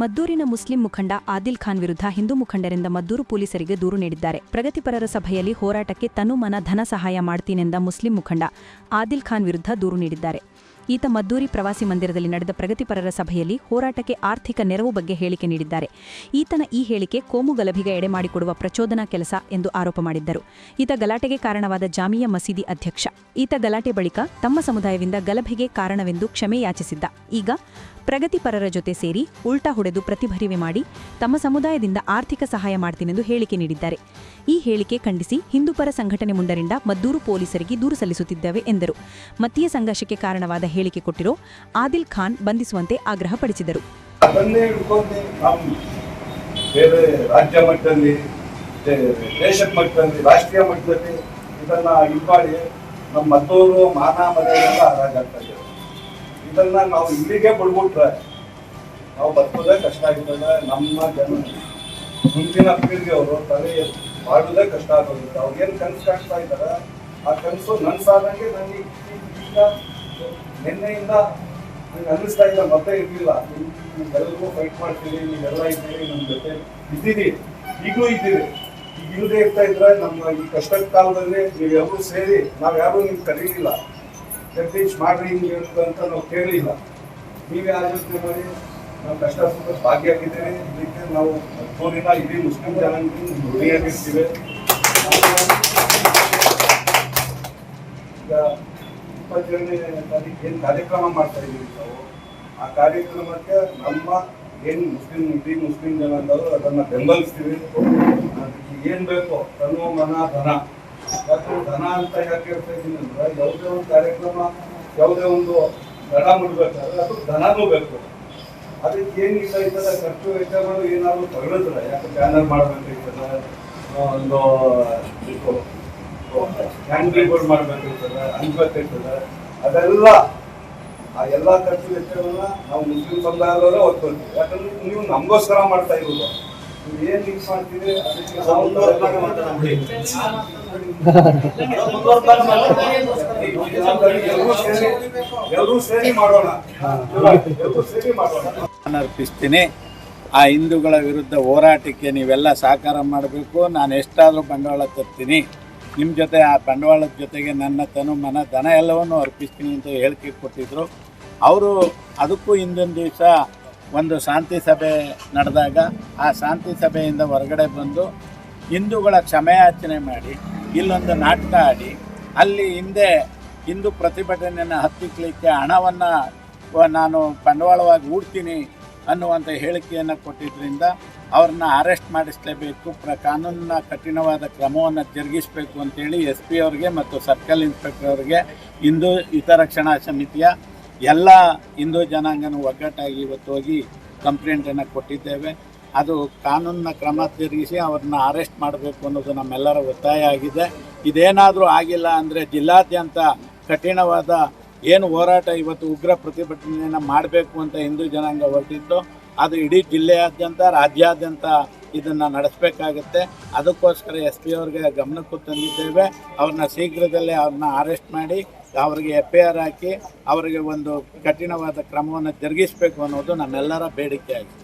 ಮದ್ದೂರಿನ Muslim ಮುಖಂಡ ಆದಿಲ್ ಖಾನ್ ವಿರುದ್ಧ ಹಿಂದೂ ಮುಖಂಡರಿಂದ ಮದ್ದೂರು ಪೊಲೀಸರಿಗೆ ದೂರು ನೀಡಿದ್ದಾರೆ. ಪ್ರಗತಿಪರರ ಸಭೆಯಲ್ಲಿ ಹೋರಾಟಕ್ಕೆ ತನು ಮನ ಧನ ಸಹಾಯ ಮಾಡ್ತೀನೆಂದ ಮುಸ್ಲಿಂ ಮುಖಂಡ ಆದಿಲ್ ಖಾನ್ ವಿರುದ್ಧ ದೂರು ನೀಡಿದ್ದಾರೆ. ಈತ ಮದ್ದೂರಿ ಪ್ರವಾಸಿ ಮಂದಿರದಲ್ಲಿ ನಡೆದ ಪ್ರಗತಿಪರರ ಸಭೆಯಲ್ಲಿ ಹೋರಾಟಕ್ಕೆ ಆರ್ಥಿಕ ನೆರವು ಬಗ್ಗೆ ಹೇಳಿಕೆ ನೀಡಿದ್ದಾರೆ. ಈತನ ಈ ಹೇಳಿಕೆ ಕೋಮು ಗಲಭೆಗೆ ಎಡೆಮಾಡಿಕೊಡುವ ಪ್ರಚೋದನಾ ಕೆಲಸ ಎಂದು ಆರೋಪ ಮಾಡಿದ್ದರು. ಈತ ಗಲಾಟೆಗೆ ಕಾರಣವಾದ ಜಾಮಿಯಾ ಮಸೀದಿ ಅಧ್ಯಕ್ಷ. ಈತ ಗಲಾಟೆ ಬಳಿಕ ತಮ್ಮ ಸಮುದಾಯದಿಂದ ಗಲಭೆಗೆ ಕಾರಣವೆಂದು ಕ್ಷಮೆ ಯಾಚಿಸಿದ್ದ. ಈಗ ಪ್ರಗತಿಪರರ ಜೊತೆ ಸೇರಿ ಉಲ್ಟಾ ಹೊಡೆದು ಪ್ರತಿಭರಿವೆ ಮಾಡಿ ತಮ್ಮ ಸಮುದಾಯದಿಂದ ಆರ್ಥಿಕ ಸಹಾಯ ಮಾಡ್ತೀನೆಂದು ಹೇಳಿಕೆ ನೀಡಿದ್ದಾರೆ. ಈ ಹೇಳಿಕೆ ಖಂಡಿಸಿ ಹಿಂದೂಪರ ಸಂಘಟನೆ ಮುಂಡರಿಂದ ಮದ್ದೂರು ಪೊಲೀಸರಿಗೆ ದೂರು ಸಲ್ಲಿಸುತ್ತಿದ್ದೇವೆ ಎಂದರು. ಮತೀಯ ಸಂಘರ್ಷಕ್ಕೆ ಕಾರಣವಾದ ಹೇಳಿಕೆ ಕೊಟ್ಟಿರೋ ಆದಿಲ್ ಖಾನ್ ಬಂಧಿಸುವಂತೆ ಆಗ್ರಹಪಡಿಸಿದರು ಬೇರೆ ರಾಜ್ಯ ಮಟ್ಟದಲ್ಲಿ ದೇ- ದೇಶದ ಮಟ್ಟದಲ್ಲಿ, ರಾಷ್ಟ್ರೀಯ ಮಟ್ಟದಲ್ಲಿ ಇದನ್ನ ಇದು ನಮ್ಮ ಮತ್ತೋರು ಮಾನ ಮನೆಯೆಲ್ಲ ಹಾಳಾಗ್ತಾ ಇದೆ. ಇದನ್ನ ನಾವು ಇಲ್ಲಿಗೆ ಬಿಡ್ಬಿಟ್ರೆ ನಾವು ಬದುಕೋದೇ ಕಷ್ಟ ಆಗ್ತದೆ, ನಮ್ಮ ಜನ ಮುಂದಿನ ಪೀಳಿಗೆಯವರು ತಲೆ ಮಾಡೋದೇ ಕಷ್ಟ ಆಗೋದಿಲ್ಲ ಅವ್ರು ಏನು ಕನಸು ಕಾಣ್ತಾ ಇದ್ದಾರೆ ಆ ಕನಸು ನನ್ಸಾದಂಗೆ ನನಗೆ ಈಗ ನಿನ್ನೆಯಿಂದ ನನಗೆ ಅನ್ನಿಸ್ತಾ ಇಲ್ಲ, ಮತ್ತೆ ಇರ್ಲಿಲ್ಲ. ನೀವೆಲ್ಲರಿಗೂ ಫೈಟ್ ಮಾಡ್ತೀರಿ ನೀವೆಲ್ಲ ಇದ್ದೀರಿ ನಮ್ಮ ಜೊತೆ ಇದ್ದೀರಿ. ಈಗಲೂ ಇದ್ದೀರಿ. ಈಗ ಇಲ್ಲದೆ ಇರ್ತಾ ಇದ್ರೆ ನಮ್ಮ ಈ ಕಷ್ಟದ ಕಾಲದಲ್ಲಿ ನೀವೆಲ್ಲರೂ ಸೇರಿ ನಾವ್ಯಾರೂ ನಿಮ್ಗೆ ಕರೀಲಿಲ್ಲ. ಜಗದೀಶ್ ಮಾಡ್ರಿ ಹಿಂಗೆ ಅಂತ ನಾವು ಕೇಳಲಿಲ್ಲ ನೀವೇ ಆಲೋಚನೆ ಮಾಡಿ, ನಾವು ಕಷ್ಟ ಸುಖ ಭಾಗಿಯಾಗಿದ್ದೀರಿ. ಇದಕ್ಕೆ ನಾವು ಮತ್ತೂರಿನ ಇಡೀ ಮುಸ್ಲಿಂ ಋಣಿಯಾಗಿರ್ತೀವಿ ಈಗ ಇಪ್ಪತ್ತೇಳನೇ ತಾರೀಕು ಏನು ಕಾರ್ಯಕ್ರಮ ಮಾಡ್ತಾ ಇದ್ದೀವಿ ನಾವು ಆ ಕಾರ್ಯಕ್ರಮಕ್ಕೆ ನಮ್ಮ ಏನು ಮುಸ್ಲಿಂ, ಇಡೀ ಮುಸ್ಲಿಂ ಜನ ಅಂದವರು ಅದನ್ನು ಬೆಂಬಲಿಸ್ತೀವಿ. ಅದಕ್ಕೆ ಏನು ಬೇಕೋ ತನು ಮನ, ಧನ. ಯಾಕೆ ಧನ ಅಂತ ಯಾಕೆ ಹೇಳ್ತಾ ಇದ್ದೀನಿ ಅಂದ್ರೆ ಯಾವುದೇ ಒಂದು ಕಾರ್ಯಕ್ರಮ, ಯಾವುದೇ ಒಂದು ದಡ ಮುಡ್ಬೇಕಾದ್ರೆ ಅದು ಧನನೂ ಬೇಕು. ಅದಕ್ಕೆ ಏನಿಲ್ಲ ಇದ್ದದ ಖರ್ಚು ವೆಚ್ಚಗಳು ಏನಾದರೂ ತಗೊಳಿದ್ರೆ ಯಾಕೆ ಬ್ಯಾನರ್ ಮಾಡಬೇಕಾಗ್ತದೆ ಒಂದು ಹ್ಯಾಂಡ್ಲಿಗಳು ಮಾಡಬೇಕಿರ್ತದೆ ಅನ್ಬೇಕಾಗ್ತದೆ ಅದೆಲ್ಲ ಆ ಎಲ್ಲ ಖರ್ಚು ವೆಚ್ಚವನ್ನ ನಾವು ಮುಸ್ಲಿಂ ಸಮುದಾಯದವರೇ ಒತ್ಕೊಳ್ತೀವಿ ಯಾಕಂದ್ರೆ ನೀವು ನಮಗೋಸ್ಕರ ಮಾಡ್ತಾ ಇರೋದು. ನೀವು ಏನ್ ಮಿಕ್ಸ್ ಮಾಡ್ತೀವಿ ಅದಕ್ಕೆ ಎಲ್ಲರೂ ಸೇರಿ ಮಾಡೋಣ. ಎಲ್ಲರೂ ಸೇರಿ ಮಾಡೋಣ. ನಾನು ಅರ್ಪಿಸ್ತೀನಿ ಆ ಹಿಂದೂಗಳ ವಿರುದ್ಧ ಹೋರಾಟಕ್ಕೆ ನೀವೆಲ್ಲ ಸಹಕಾರ ಮಾಡಬೇಕು. ನಾನು ಎಷ್ಟಾದರೂ ಬಂಡವಾಳ ತರ್ತೀನಿ. ನಿಮ್ಮ ಜೊತೆ ಆ ಬಂಡವಾಳದ ಜೊತೆಗೆ ನನ್ನ ತನು, ಮನ, ಧನ ಎಲ್ಲವನ್ನು ಅರ್ಪಿಸ್ತೀನಿ ಅಂತ ಹೇಳಿಕೆ ಕೊಟ್ಟಿದ್ದರು ಅವರು ಅದಕ್ಕೂ ಹಿಂದಿನ ದಿವಸ ಒಂದು ಶಾಂತಿ ಸಭೆ ನಡೆದಾಗ ಆ ಶಾಂತಿ ಸಭೆಯಿಂದ ಹೊರಗಡೆ ಬಂದು ಹಿಂದೂಗಳ ಕ್ಷಮೆಯಾಚನೆ ಮಾಡಿ, ಇಲ್ಲೊಂದು ನಾಟಕ ಆಡಿ, ಅಲ್ಲಿ ಹಿಂದೆ ಹಿಂದೂ ಪ್ರತಿಭಟನೆಯನ್ನು ಹತ್ತಿಕ್ಕಲಿಕ್ಕೆ ಹಣವನ್ನು ನಾನು ಬಂಡವಾಳವಾಗಿ ಹೂಡ್ತೀನಿ ಅನ್ನುವಂಥ ಹೇಳಿಕೆಯನ್ನು ಕೊಟ್ಟಿದ್ದರಿಂದ ಅವ್ರನ್ನ ಅರೆಸ್ಟ್ ಮಾಡಿಸಲೇಬೇಕು, ಪ್ರ ಕಾನೂನಿನ ಕಠಿಣವಾದ ಕ್ರಮವನ್ನು ಜರುಗಿಸಬೇಕು ಅಂತೇಳಿ ಎಸ್ ಪಿ ಅವ್ರಿಗೆ ಮತ್ತು ಸರ್ಕಲ್ ಇನ್ಸ್ಪೆಕ್ಟರ್ ಅವ್ರಿಗೆ ಹಿಂದೂ ಹಿತರಕ್ಷಣಾ ಸಮಿತಿಯ ಎಲ್ಲ ಹಿಂದೂ ಜನಾಂಗನ ಒಗ್ಗಟ್ಟಾಗಿ ಇವತ್ತು ಹೋಗಿ ಕಂಪ್ಲೇಂಟನ್ನು ಕೊಟ್ಟಿದ್ದೇವೆ. ಅದು ಕಾನೂನಿನ ಕ್ರಮ ತಿರುಗಿಸಿ ಅವ್ರನ್ನ ಅರೆಸ್ಟ್ ಮಾಡಬೇಕು ಅನ್ನೋದು ನಮ್ಮೆಲ್ಲರ ಒತ್ತಾಯ ಆಗಿದೆ. ಇದೇನಾದರೂ ಆಗಿಲ್ಲ ಅಂದರೆ ಜಿಲ್ಲಾದ್ಯಂತ ಕಠಿಣವಾದ ಏನು ಹೋರಾಟ ಇವತ್ತು ಉಗ್ರ ಪ್ರತಿಭಟನೆಯನ್ನು ಮಾಡಬೇಕು ಅಂತ ಹಿಂದೂ ಜನಾಂಗ ಹೊರಟಿದ್ದು ಅದು ಇಡೀ ಜಿಲ್ಲೆಯಾದ್ಯಂತ, ರಾಜ್ಯಾದ್ಯಂತ ಇದನ್ನು ನಡೆಸಬೇಕಾಗುತ್ತೆ. ಅದಕ್ಕೋಸ್ಕರ ಎಸ್ ಪಿ ಅವ್ರಿಗೆ ಗಮನಕ್ಕೂ ತಂದಿದ್ದೇವೆ. ಅವ್ರನ್ನ ಶೀಘ್ರದಲ್ಲೇ ಅವ್ರನ್ನ ಅರೆಸ್ಟ್ ಮಾಡಿ, ಅವರಿಗೆ ಎಫ್ ಐ ಆರ್ ಹಾಕಿ, ಅವರಿಗೆ ಒಂದು ಕಠಿಣವಾದ ಕ್ರಮವನ್ನು ಜರುಗಿಸಬೇಕು ಅನ್ನೋದು ನಮ್ಮೆಲ್ಲರ ಬೇಡಿಕೆ ಆಗಿದೆ.